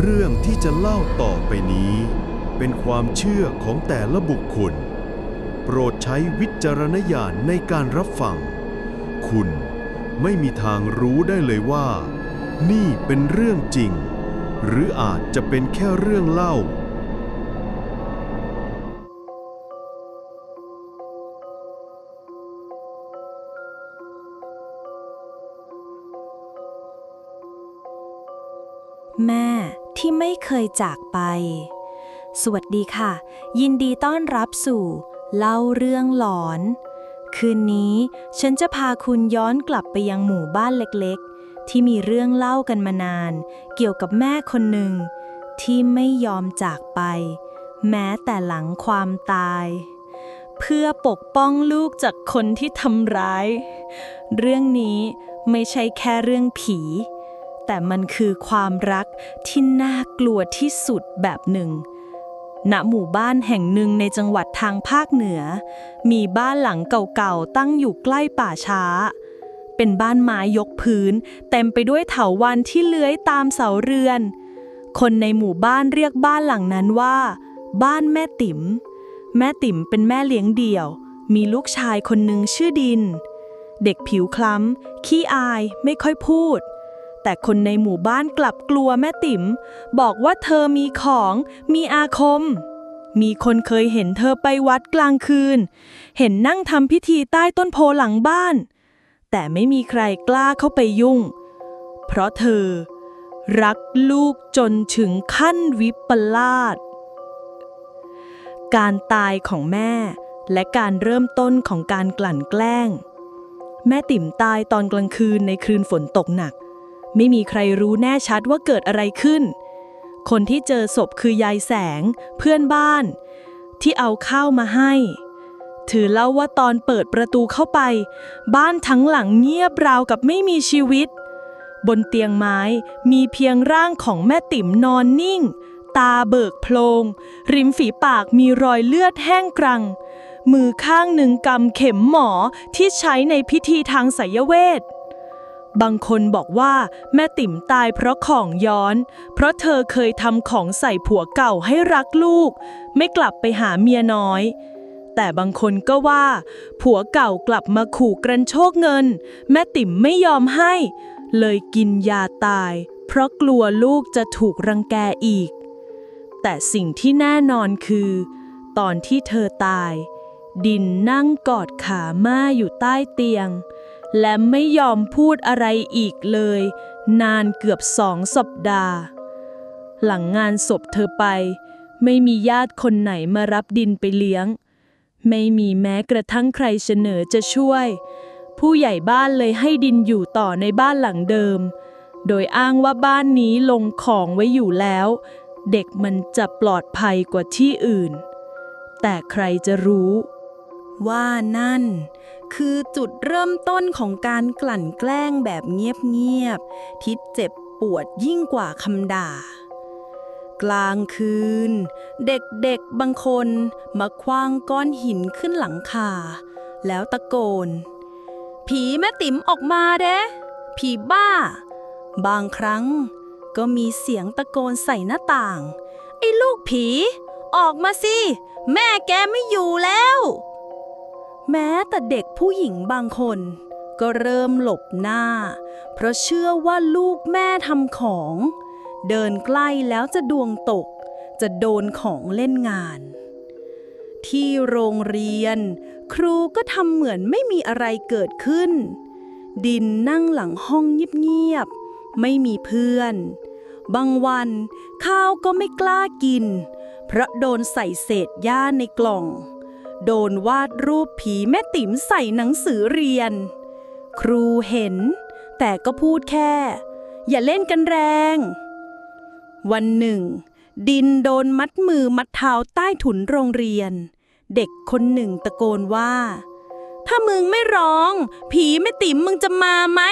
เรื่องที่จะเล่าต่อไปนี้ เป็นความเชื่อของแต่ละบุคคล โปรดใช้วิจารณญาณในการรับฟัง คุณไม่มีทางรู้ได้เลยว่า นี่เป็นเรื่องจริง หรืออาจจะเป็นแค่เรื่องเล่า แม่ ที่ไม่เคยจากไป สวัสดีค่ะ ยินดีต้อนรับสู่ เล่าเรื่องหลอน คืนนี้ฉันจะพาคุณย้อนกลับไปยังหมู่บ้านเล็กๆ ที่มีเรื่องเล่ากันมานาน เกี่ยวกับแม่คนหนึ่ง ที่ไม่ยอมจากไป แม้แต่หลังความตาย เพื่อปกป้องลูกจากคนที่ทำร้าย เรื่องนี้ไม่ใช่แค่เรื่องผี แต่มันคือความรักที่น่ากลัวที่สุดแบบหนึ่ง ณ หมู่บ้านแห่งหนึ่งในจังหวัดทางภาคเหนือ มีบ้านหลังเก่าๆ ตั้งอยู่ใกล้ป่าช้า เป็นบ้านไม้ยกพื้น เต็มไปด้วยเถาวัลย์ที่เลื้อยตามเสาเรือน คนในหมู่บ้านเรียกบ้านหลังนั้นว่า บ้านแม่ติ๋ม แม่ติ๋มเป็นแม่เลี้ยงเดี่ยว มีลูกชายคนหนึ่งชื่อดิน เด็กผิวคล้ำ ขี้อาย ไม่ค่อยพูด แต่คนในหมู่บ้านกลับกลัวแม่ติ๋มบอกว่าเธอมีของ มีอาคม มีคนเคยเห็นเธอไปวัดกลางคืน เห็นนั่งทำพิธีใต้ต้นโพหลังบ้าน แต่ไม่มีใครกล้าเข้าไปยุ่ง เพราะเธอ รักลูกจนถึงขั้นวิปลาสการตายของแม่ และการเริ่มต้นของการกลั่นแกล้ง แม่ติ๋มตายตอนกลางคืนในคืนฝนตกหนัก ไม่มีใครรู้แน่ชัดว่าเกิดอะไรขึ้น คนที่เจอศพคือยายแสง เพื่อนบ้าน ที่เอาข้าวมาให้ ถือเล่าว่าตอนเปิดประตูเข้าไป บ้านทั้งหลังเงียบราวกับไม่มีชีวิต บนเตียงไม้มีเพียงร่างของแม่ติ๋มนอนนิ่ง ตาเบิกโพลง ริมฝีปากมีรอยเลือดแห้งกรัง มือข้างหนึ่งกำเข็มหมอที่ใช้ในพิธีทางไสยเวท บางคนบอกว่าแม่ติ๋มตายเพราะของย้อน เพราะเธอเคยทำของใส่ผัวเก่าให้รักลูก ไม่กลับไปหาเมียน้อย แต่บางคนก็ว่า ผัวเก่ากลับมาขู่กรันโชคเงิน แม่ติ๋มไม่ยอมให้ เลยกินยาตาย เพราะกลัวลูกจะถูกรังแกอีก แต่สิ่งที่แน่นอนคือ ตอนที่เธอตาย ดินนั่งกอดขาม่าอยู่ใต้เตียง และไม่ยอมพูดอะไรอีกเลย นานเกือบสองสัปดาห์ หลังงานศพเธอไป ไม่มีญาติคนไหนมารับดินไปเลี้ยง ไม่มีแม้กระทั่งใครเสนอจะช่วย ผู้ใหญ่บ้านเลยให้ดินอยู่ต่อในบ้านหลังเดิม โดยอ้างว่าบ้านนี้ลงของไว้อยู่แล้ว เด็กมันจะปลอดภัยกว่าที่อื่น แต่ใครจะรู้ว่านั่น คือจุดเริ่มต้นของการกลั่นแกล้งแบบเงียบๆที่เจ็บปวดยิ่งกว่าคำด่า กลางคืน เด็กๆบางคนมาคว้างก้อนหินขึ้นหลังคา แล้วตะโกน ผีแม่ติ๋มออกมาเด้ผีบ้า บางครั้งก็มีเสียงตะโกนใส่หน้าต่าง ไอ้ลูกผี ออกมาสิ แม่แกไม่อยู่แล้ว แม้แต่เด็กผู้หญิงบางคน ก็เริ่มหลบหน้า เพราะเชื่อว่าลูกแม่ทำของ เดินใกล้แล้วจะดวงตก จะโดนของเล่นงาน ที่โรงเรียน ครูก็ทำเหมือนไม่มีอะไรเกิดขึ้น ดินนั่งหลังห้องเงียบๆ ไม่มีเพื่อน บางวันข้าวก็ไม่กล้ากิน เพราะโดนใส่เศษหญ้าในกล่อง โดนวาดรูปผีแม่ติ๋มใส่หนังสือเรียน ครูเห็น แต่ก็พูดแค่ อย่าเล่นกันแรง วันหนึ่ง ดินโดนมัดมือมัดเท้าใต้ถุนโรงเรียน เด็กคนหนึ่งตะโกนว่า ถ้ามึงไม่ร้อง ผีแม่ติ๋มมึงจะมาไหม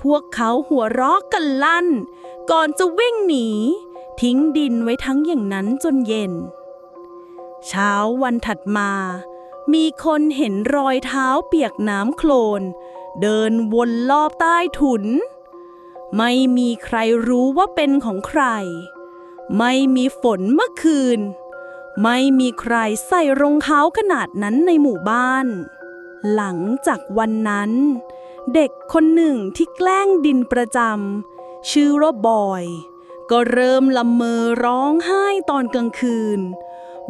พวกเขาหัวเราะกันลั่น ก่อนจะวิ่งหนี ทิ้งดินไว้ทั้งอย่างนั้นจนเย็น เช้าวันถัดมา มีคนเห็นรอยเท้าเปียกน้ำโคลน เดินวนรอบใต้ถุน ไม่มีใครรู้ว่าเป็นของใคร ไม่มีฝนเมื่อคืน ไม่มีใครใส่รองเท้าขนาดนั้นในหมู่บ้าน หลังจากวันนั้น เด็กคนหนึ่งที่แกล้งดินประจำชื่อว่าบอย ก็เริ่มละเมอร้องไห้ตอนกลางคืน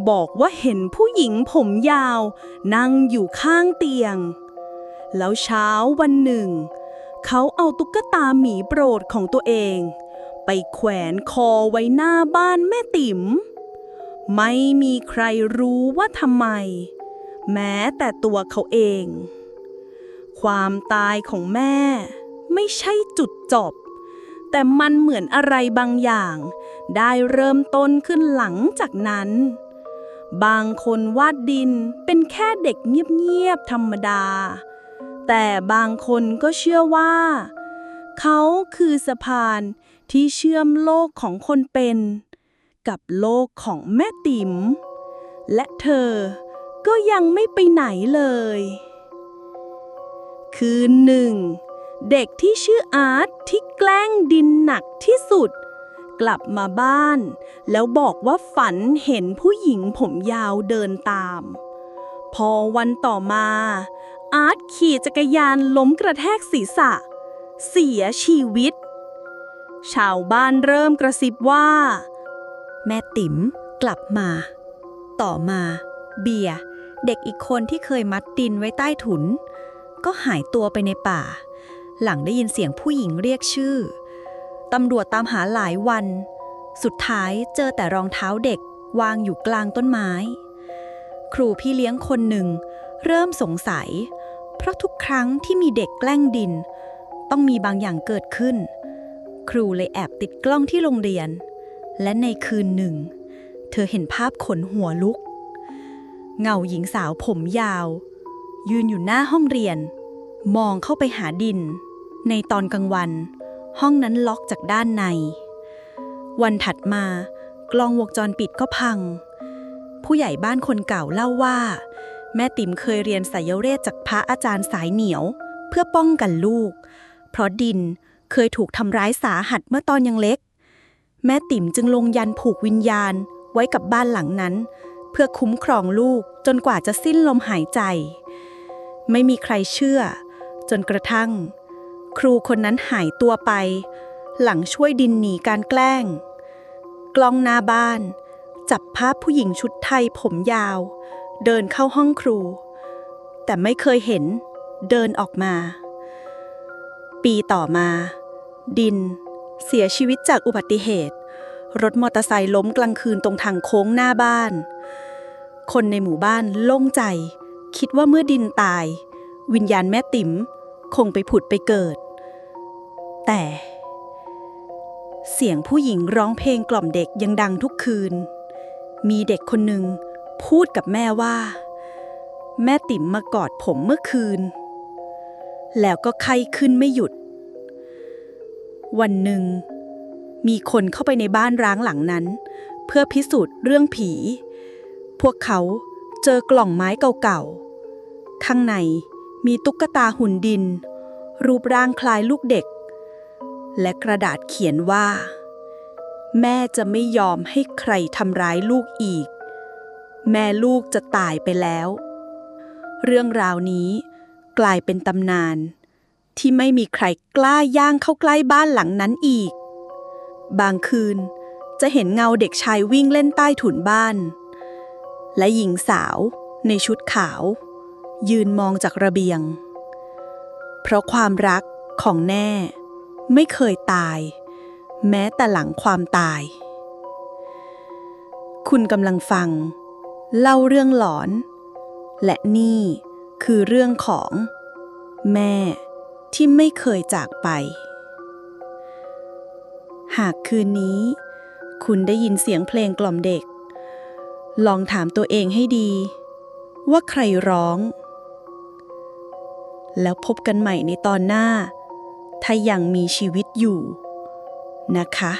บอกว่าเห็นผู้หญิงผมยาว นั่งอยู่ข้างเตียง แล้วเช้าวันหนึ่ง เขาเอาตุ๊กตาหมีโปรดของตัวเอง ไปแขวนคอไว้หน้าบ้านแม่ติ๋ม ไม่มีใครรู้ว่าทำไม แม้แต่ตัวเขาเอง ความตายของแม่ ไม่ใช่จุดจบแต่มันเหมือนอะไรบางอย่าง ได้เริ่มต้นขึ้นหลังจากนั้น บางคนวาดดินเป็นแค่เด็กเงียบๆธรรมดา แต่บางคนก็เชื่อว่า เขาคือสะพานที่เชื่อมโลกของคนเป็น กับโลกของแม่ติ๋ม และเธอก็ยังไม่ไปไหนเลย คืนหนึ่ง เด็กที่ชื่ออาร์ตที่แกล้งดินหนักที่สุด กลับมาบ้าน แล้วบอกว่าฝันเห็นผู้หญิงผมยาวเดินตาม พอวันต่อมา อาร์ตขี่จักรยานล้มกระแทกศีรษะ เสียชีวิต ชาวบ้านเริ่มกระซิบว่า แม่ติ๋มกลับมา ต่อมา เบียเด็กอีกคนที่เคยมัดดินไว้ใต้ถุน ก็หายตัวไปในป่า หลังได้ยินเสียงผู้หญิงเรียกชื่อ ตำรวจตามหาหลายวัน สุดท้ายเจอแต่รองเท้าเด็กวางอยู่กลางต้นไม้ ครูพี่เลี้ยงคนหนึ่ง เริ่มสงสัย เพราะทุกครั้งที่มีเด็กแกล้งดิน ต้องมีบางอย่างเกิดขึ้น ครูเลยแอบติดกล้องที่โรงเรียน และในคืนหนึ่ง เธอเห็นภาพขนหัวลุก เงาหญิงสาวผมยาว ยืนอยู่หน้าห้องเรียน มองเข้าไปหาดิน ในตอนกลางวัน ห้องนั้นล็อกจากด้านใน วันถัดมา กล้องวงจรปิดก็พัง ผู้ใหญ่บ้านคนเก่าเล่าว่า แม่ติ๋มเคยเรียนสายเรศจากพระอาจารย์สายเหนียว เพื่อป้องกันลูก เพราะดินเคยถูกทำร้ายสาหัสเมื่อตอนยังเล็ก แม่ติ๋มจึงลงยันผูกวิญญาณไว้กับบ้านหลังนั้น เพื่อคุ้มครองลูกจนกว่าจะสิ้นลมหายใจ ไม่มีใครเชื่อ จนกระทั่ง ครูคนนั้นหายตัวไป หลังช่วยดินหนีการแกล้ง กล้องหน้าบ้าน จับภาพผู้หญิงชุดไทยผมยาว เดินเข้าห้องครู แต่ไม่เคยเห็นเดินออกมา ปีต่อมา ดิน เสียชีวิตจากอุบัติเหตุ รถมอเตอร์ไซค์ล้มกลางคืนตรงทางโค้งหน้าบ้าน คนในหมู่บ้านโล่งใจ คิดว่าเมื่อดินตาย วิญญาณแม่ติ๋ม คงไปผุดไปเกิด แต่ เสียงผู้หญิงร้องเพลงกล่อมเด็กยังดังทุกคืน มีเด็กคนหนึ่งพูดกับแม่ว่า แม่ติ๋มมากอดผมเมื่อคืน แล้วก็ไข้ขึ้นไม่หยุด วันหนึ่ง มีคนเข้าไปในบ้านร้างหลังนั้น เพื่อพิสูจน์เรื่องผี พวกเขาเจอกล่องไม้เก่าๆ ข้างใน มีตุ๊กตาหุ่นดิน รูปร่างคล้ายลูกเด็ก และกระดาษเขียนว่า แม่จะไม่ยอมให้ใครทำร้ายลูกอีก แม่ลูกจะตายไปแล้ว เรื่องราวนี้กลายเป็นตำนาน ที่ไม่มีใครกล้าย่างเข้าใกล้บ้านหลังนั้นอีก บางคืนจะเห็นเงาเด็กชายวิ่งเล่นใต้ถุนบ้าน และหญิงสาวในชุดขาว ยืนมองจากระเบียง เพราะความรักของแน่ ไม่เคยตาย แม้แต่หลังความตาย คุณกำลังฟัง เล่าเรื่องหลอน และนี่คือเรื่องของ แม่ที่ไม่เคยจากไป หากคืนนี้ คุณได้ยินเสียงเพลงกล่อมเด็ก ลองถามตัวเองให้ดี ว่าใครร้อง แล้วพบกันใหม่ในตอนหน้า ถ้ายังมีชีวิตอยู่นะคะ